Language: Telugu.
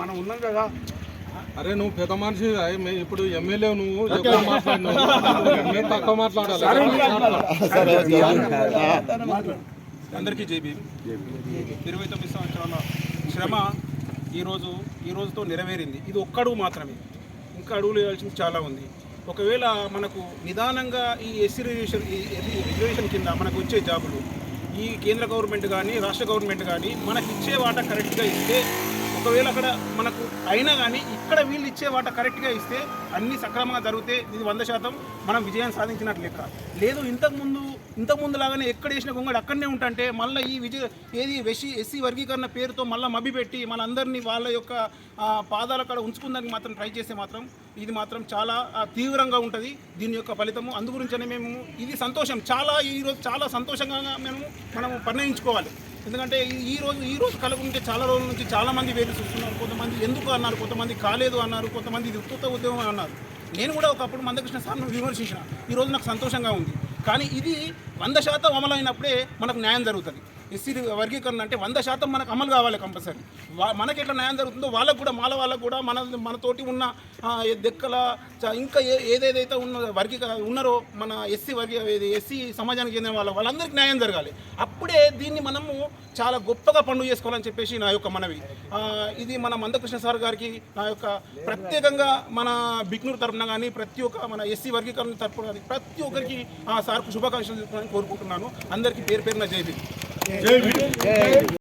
మనం ఉన్నాం కదా అరే నువ్వు పెద్ద మనిషి ఇప్పుడు ఎమ్మెల్యే నువ్వు ఎక్కువ మాట్లాడినావు. మేము తక్కువ మాట్లాడాలి. అందరికీ జేబీ ఇరవై తొమ్మిది సంవత్సరాల శ్రమ ఈరోజు ఈ రోజుతో నెరవేరింది. ఇది ఒక్క అడుగు మాత్రమే. ఇంకా అడుగులు వేయాల్సింది చాలా ఉంది. ఒకవేళ మనకు నిదానంగా ఈ ఎస్సీ రిజర్వేషన్ ఈ రిజర్వేషన్ కింద మనకు వచ్చే జాబులు ఈ కేంద్ర గవర్నమెంట్ కానీ రాష్ట్ర గవర్నమెంట్ కానీ మనకి ఇచ్చే వాటా కరెక్ట్గా ఇస్తే ఒకవేళ అక్కడ మనకు అయినా కానీ ఇక్కడ వీళ్ళు ఇచ్చే వాట కరెక్ట్గా ఇస్తే అన్ని సక్రమంగా జరిగితే ఇది వంద శాతం మనం విజయం సాధించినట్లు లెక్క. లేదు ఇంతకుముందు ఇంతకుముందు లాగానే ఎక్కడ వేసిన గొంగడు అక్కడనే ఉంటుంటే మళ్ళీ ఈ విజయ ఏది వెసి ఎస్సీ వర్గీకరణ పేరుతో మళ్ళీ మభ్యపెట్టి మనందరినీ వాళ్ళ యొక్క పాదాల కాడ ఉంచుకుందానికి మాత్రం ట్రై చేస్తే మాత్రం ఇది మాత్రం చాలా తీవ్రంగా ఉంటుంది. దీని యొక్క ఫలితము అందు గురించనే మేము ఇది సంతోషం. చాలా ఈరోజు చాలా సంతోషంగా మేము మనము పరిణయించుకోవాలి ఎందుకంటే ఈ- రోజు ఈ రోజు కలుగుంటే చాలా రోజుల నుంచి చాలామంది వేరు చూస్తున్నారు. కొంతమంది ఎందుకు అన్నారు? కొంతమంది కాలేదు అన్నారు. కొంతమంది ఇది ఉత్త ఉద్యమం అన్నారు. నేను కూడా ఒకప్పుడు మందకృష్ణ సార్ను విమర్శించిన. ఈ రోజు నాకు సంతోషంగా ఉంది. కానీ ఇది వంద శాతం అమలు అయినప్పుడే మనకు న్యాయం జరుగుతుంది. ఎస్సీ వర్గీకరణ అంటే వంద శాతం మనకు అమలు కావాలి కంపల్సరీ. మనకి ఎట్లా న్యాయం జరుగుతుందో వాళ్ళకు కూడా మాల వాళ్ళకు కూడా మన మనతోటి ఉన్న దెక్కల చ- ఇంకా ఏ ఏదేదైతే ఉన్న వర్గీక ఉన్నారో మన ఎస్సీ వర్గీ ఎస్సీ సమాజానికి చెందిన వాళ్ళ వాళ్ళందరికీ న్యాయం జరగాలి. అప్పుడే దీన్ని మనము చాలా గొప్పగా పండుగ చేసుకోవాలని చెప్పేసి నా యొక్క మనవి. ఇది మన మందకృష్ణ సార్ గారికి నా యొక్క ప్రత్యేకంగా మన బిక్నూర్ తరపున కానీ ప్రతి ఒక్క మన ఎస్సీ వర్గీకరణ తరపున కానీ ప్రతి ఒక్కరికి ఆ సార్కు శుభాకాంక్షలు తెలుపుకోవాలని కోరుకుంటున్నాను. అందరికీ పేరు పేరున Jai Bhim.